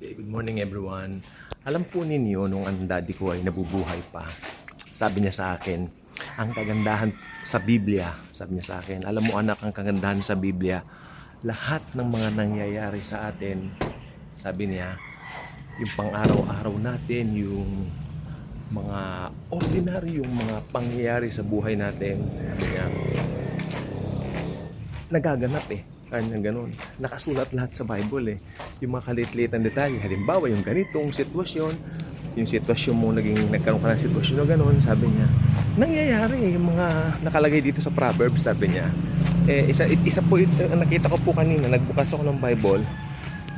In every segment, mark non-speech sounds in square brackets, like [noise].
Good morning everyone. Alam po ninyo nung ang daddy ko ay nabubuhay pa. Sabi niya sa akin, ang kagandahan sa Biblia, sabi niya sa akin, alam mo anak, ang kagandahan sa Biblia, lahat ng mga nangyayari sa atin, sabi niya, yung pang-araw-araw natin, yung mga ordinary yung mga pangyayari sa buhay natin, niya, nagaganap eh. Kanya ganun. Nakasulat lahat sa Bible eh. Yung mga kalit-liit na detalye. Halimbawa, yung ganitong sitwasyon, yung sitwasyon mo, naging nagkaroon ka ng sitwasyon na ganun, sabi niya, nangyayari yung mga nakalagay dito sa Proverbs, sabi niya. Eh, isa, isa po, ito, nakita ko po kanina, nagbukas ako ng Bible,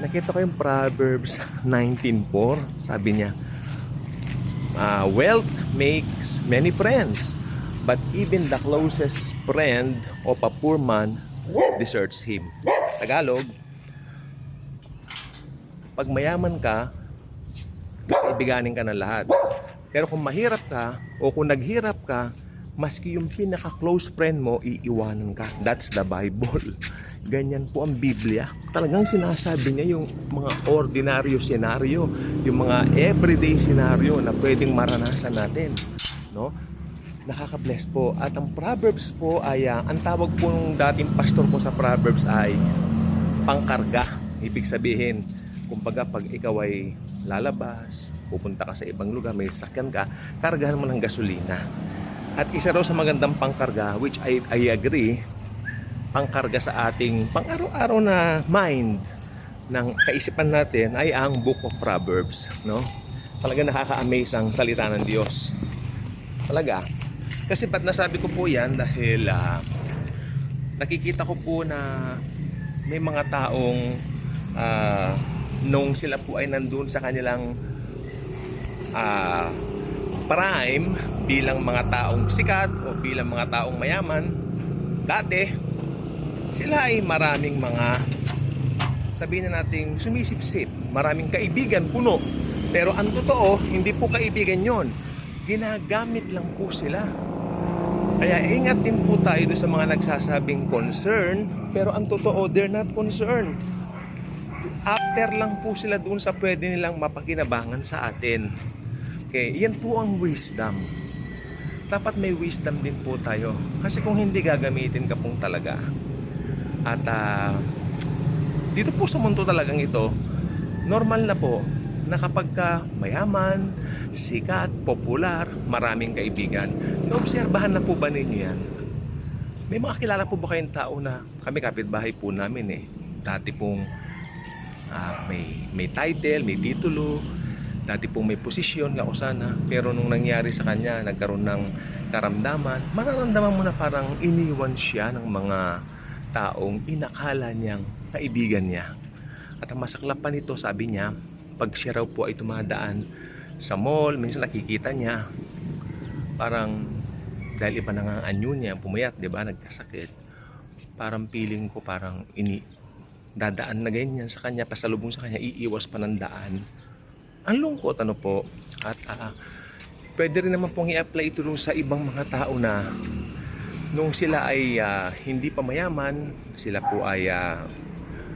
nakita ko yung Proverbs 19.4, sabi niya, uh, wealth makes many friends, but even the closest friend of a poor man deserts him. Tagalog, pag mayaman ka, ibiganin ka ng lahat. Pero kung mahirap ka, o kung naghirap ka, maski yung pinaka-close friend mo, iiwanan ka. That's the Bible. [laughs] Ganyan po ang Biblia. Talagang sinasabi niya yung mga ordinaryo senaryo, yung mga everyday senaryo na pwedeng maranasan natin. No? Nakaka-bless po. At ang Proverbs po ay, ah, ang tawag po ng dating pastor ko sa Proverbs ay pangkarga. Ibig sabihin, kumbaga pag ikaw ay lalabas, pupunta ka sa ibang lugar, may sakyan ka, kargahan mo ng gasolina. At isa raw sa magandang pangkarga, which I, I agree, pangkarga sa ating pang-araw-araw na mind ng kaisipan natin ay ang Book of Proverbs. No? Talaga nakaka-amaze ang salita ng Diyos. Talaga. Kasi ba't nasabi ko po yan? Dahil ah, nakikita ko po na may mga taong ah, nung sila po ay nandun sa kanilang ah, prime bilang mga taong sikat o bilang mga taong mayaman dati sila ay maraming mga sabihin na nating sumisipsip maraming kaibigan puno pero ang totoo hindi po kaibigan yon ginagamit lang po sila kaya ingat din po tayo sa mga nagsasabing concern pero ang totoo they're not concerned after lang po sila doon sa pwede nilang mapakinabangan sa atin. Okay, yan po ang wisdom. Dapat may wisdom din po tayo. Kasi kung hindi gagamitin ka pong talaga. At ah, dito po sa mundo talagang ito, normal na po na kapag ka mayaman, sikat, popular, maraming kaibigan, naobserbahan na po ba ninyo yan? May mga kilala po ba kayong tao na kami kapitbahay po namin eh. Dati pong Ah, may may title, may titulo, dati pong may posisyon nga sana, pero nung nangyari sa kanya, nagkaroon ng karamdaman, mararamdaman mo na parang iniwan siya ng mga taong inakala niyang kaibigan niya. At ang masaklap pa nito, sabi niya, pag siya raw po ay tumadaan sa mall, minsan nakikita niya, parang dahil iba na nga anyo niya, pumayat, di ba, nagkasakit. Parang feeling ko parang ini dadaan na ganyan sa kanya, pasalubong sa kanya, iiwas pa ng daan. Ang lungkot, ano po. At ah, pwede rin naman pong i-apply ito sa ibang mga tao na nung sila ay ah, hindi pa mayaman, sila po ay ah,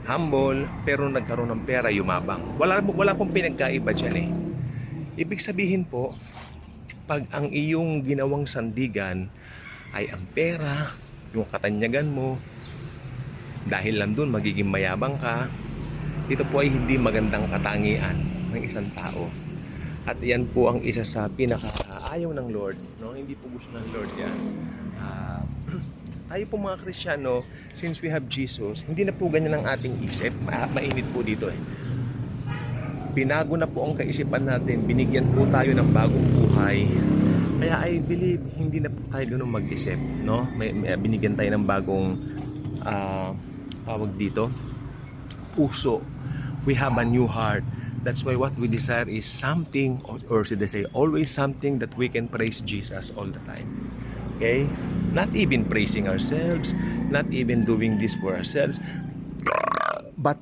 humble, pero nagkaroon ng pera, yumabang. Wala, wala pong pinagkaiba dyan eh. Ibig sabihin po, pag ang iyong ginawang sandigan ay ang pera, yung katanyagan mo, dahil lang dun magiging mayabang ka ito po ay hindi magandang katangian ng isang tao at yan po ang isa sa pinaka ayaw ng Lord no hindi po gusto ng Lord yan Ah, [clears throat] tayo po mga Kristiyano since we have Jesus hindi na po ganyan ang ating isip. Ma- mainit po dito eh. Binago na po ang kaisipan natin. Binigyan po tayo ng bagong buhay. Kaya I believe hindi na po tayo ganun mag-isip no? May, may binigyan tayo ng bagong ah, tawag dito puso. We have a new heart. That's why what we desire is something or, or should I say always something that we can praise Jesus all the time. Okay not even praising ourselves not even doing this for ourselves but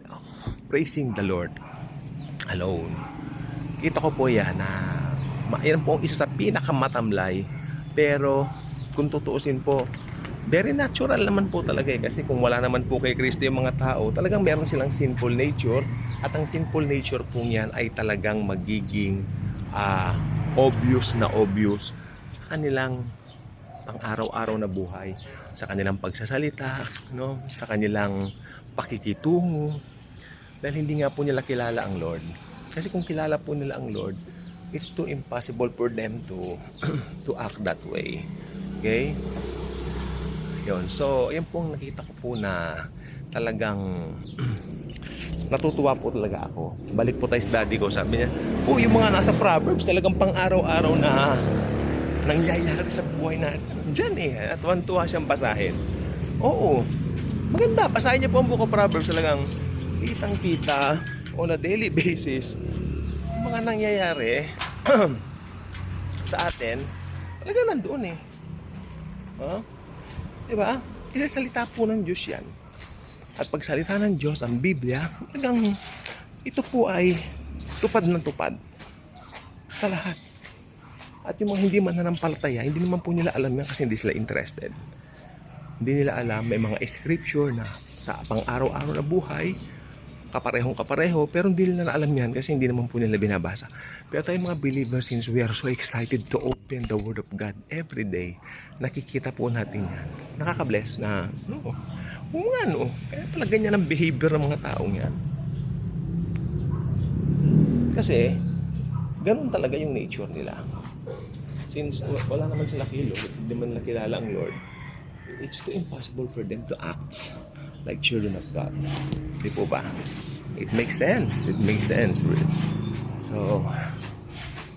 praising the Lord alone. Kita ko po yan na yan po ang isa sa pinakamatamlay. Pero kung tutuusin po very natural naman po talaga eh. Kasi kung wala naman po kay Kristo yung mga tao talagang meron silang sinful nature. At ang sinful nature po niyan ay talagang magiging ah, obvious na obvious sa kanilang pang-araw-araw na buhay, sa kanilang pagsasalita, no? sa kanilang pakikitungo. Dahil hindi nga po nila kilala ang Lord. Kasi kung kilala po nila ang Lord, it's too impossible for them to [clears throat] to act that way. Okay? Yun. So, yan pong nakita ko po na talagang [clears throat] natutuwa po talaga ako. Balik po tayo sa daddy ko. Sabi niya, po yung mga nasa Proverbs talagang pang araw-araw na nangyayari sa buhay natin. Diyan eh. At tuwan-tuwa siyang basahin. Oo. Maganda. Basahin niya po ang buko Proverbs talagang kitang-kita on a daily [laughs] basis mga nangyayari [clears throat] sa atin talagang nandoon eh. Huh? Diba? Kasi salita po ng Diyos yan. At pag salita ng Diyos, ang Biblia, talagang ito po ay tupad ng tupad sa lahat. At yung mga hindi mananampalataya, hindi naman po nila alam yan kasi hindi sila interested. Hindi nila alam, may mga scripture na sa pang-araw-araw na buhay, kaparehong kapareho, pero hindi nila alam yan kasi hindi naman po nila binabasa. Pero tayo mga believers, since we are so excited to open the Word of God every day, nakikita po natin yan. Nakaka-bless na, no, kung ano, kaya pala ganyan ang behavior ng mga taong yan. Kasi, ganun talaga yung nature nila. Since wa- wala naman sila kilo, hindi man nila kilala ang Lord, it's too impossible for them to act like children of God. Di po ba? It makes sense. It makes sense. Really. So,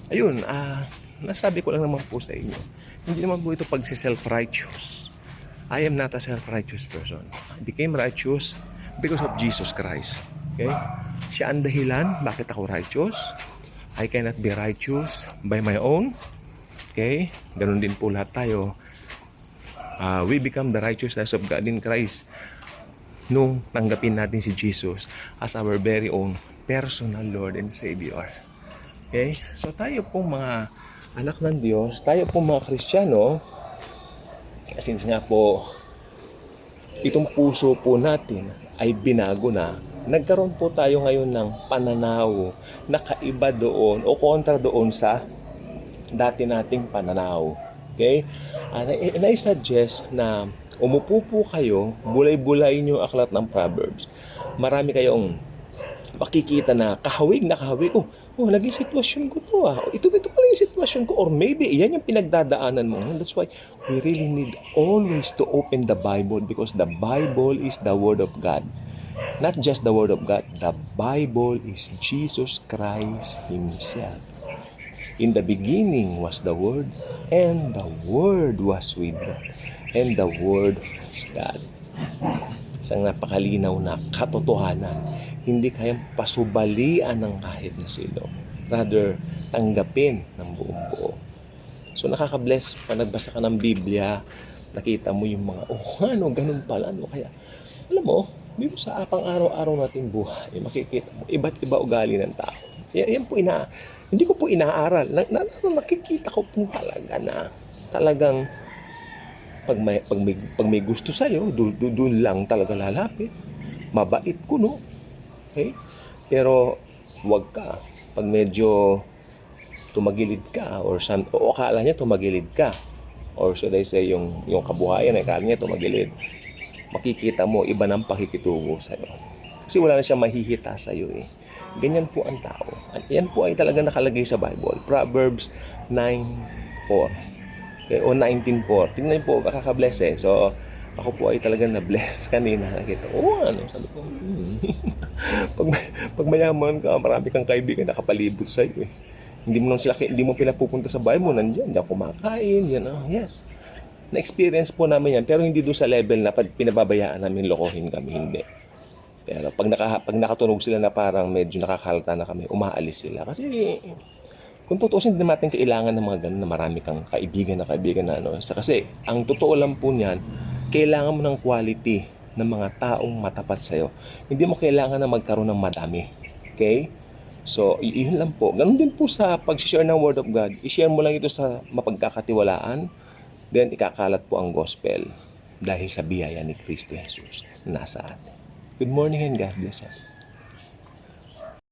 ayun, ah, nasabi ko lang naman po sa inyo, hindi naman po ito pagsi-self-righteous. I am not a self-righteous person. I became righteous because of Jesus Christ. Okay? Siya ang dahilan bakit ako righteous. I cannot be righteous by my own. Okay? Ganun din po lahat tayo. Ah, we become the righteousness of God in Christ nung tanggapin natin si Jesus as our very own personal Lord and Savior. Okay? So tayo pong mga anak ng Diyos, tayo pong mga Kristiyano, since nga po itong puso po natin ay binago na, nagkaroon po tayo ngayon ng pananaw na kaiba doon o kontra doon sa dati nating pananaw. Okay? And I, and I suggest na umupo po kayo, bulay-bulay niyo aklat ng Proverbs. Marami kayong makikita na kahawig na kahawig. Oh, oh, naging sitwasyon ko to ah. Ito, ito pala yung sitwasyon ko. Or maybe, yan yung pinagdadaanan mo. That's why we really need always to open the Bible because the Bible is the Word of God. Not just the Word of God. The Bible is Jesus Christ Himself. In the beginning was the Word, and the Word was with God, and the Word was God. Isang napakalinaw na katotohanan. Hindi kayang pasubalian ng kahit na sino. Rather, tanggapin ng buong buo. So nakaka-bless pag nagbasa ka ng Biblia, nakita mo yung mga, oh ano, ganun pala. Ano kaya, alam mo, dito sa apang araw-araw nating buhay, makikita mo, iba't iba ugali ng tao. Yan, yan po ina, hindi ko po inaaral. Na, na, na- nakikita ko po talaga na talagang pag may, pag may, pag may gusto sa'yo, doon do, lang talaga lalapit. Mabait ko, no? Okay? Pero, wag ka. Pag medyo tumagilid ka or some, o akala niya tumagilid ka or should I say yung, yung kabuhayan ay akala niya tumagilid makikita mo iba ng pakikitungo sa'yo. Kasi wala na siyang mahihita sa'yo eh. Ganyan po ang tao. At yan po ay talaga nakalagay sa Bible. Proverbs 9.4 okay, o 19.4 tingnan po makaka-bless eh. So ako po ay talaga na-bless [laughs] kanina. Nakita oh ano? Sabi ko hmm. [laughs] pag, pag mayaman ka marami kang kaibigan nakapalibot sa'yo eh. Hindi mo nang sila hindi mo pinapupunta sa bahay mo nandiyan diyan kumakain yan ah yes na experience po namin yan pero hindi doon sa level na pinababayaan namin lokohin kami hindi pero pag naka, pag nakatunog sila na parang medyo nakakalta na kami umaalis sila kasi kung tutusin din natin kailangan ng mga ganun na marami kang kaibigan na kaibigan na ano kasi ang totoo lang po niyan kailangan mo ng quality ng mga taong matapat sa'yo hindi mo kailangan na magkaroon ng madami okay So, yun lang po. Ganun din po sa pag-share ng Word of God. I-share mo lang ito sa mapagkakatiwalaan. Then, ikakalat po ang gospel dahil sa biyaya ni Kristo Jesus na nasa atin. Good morning and God bless us.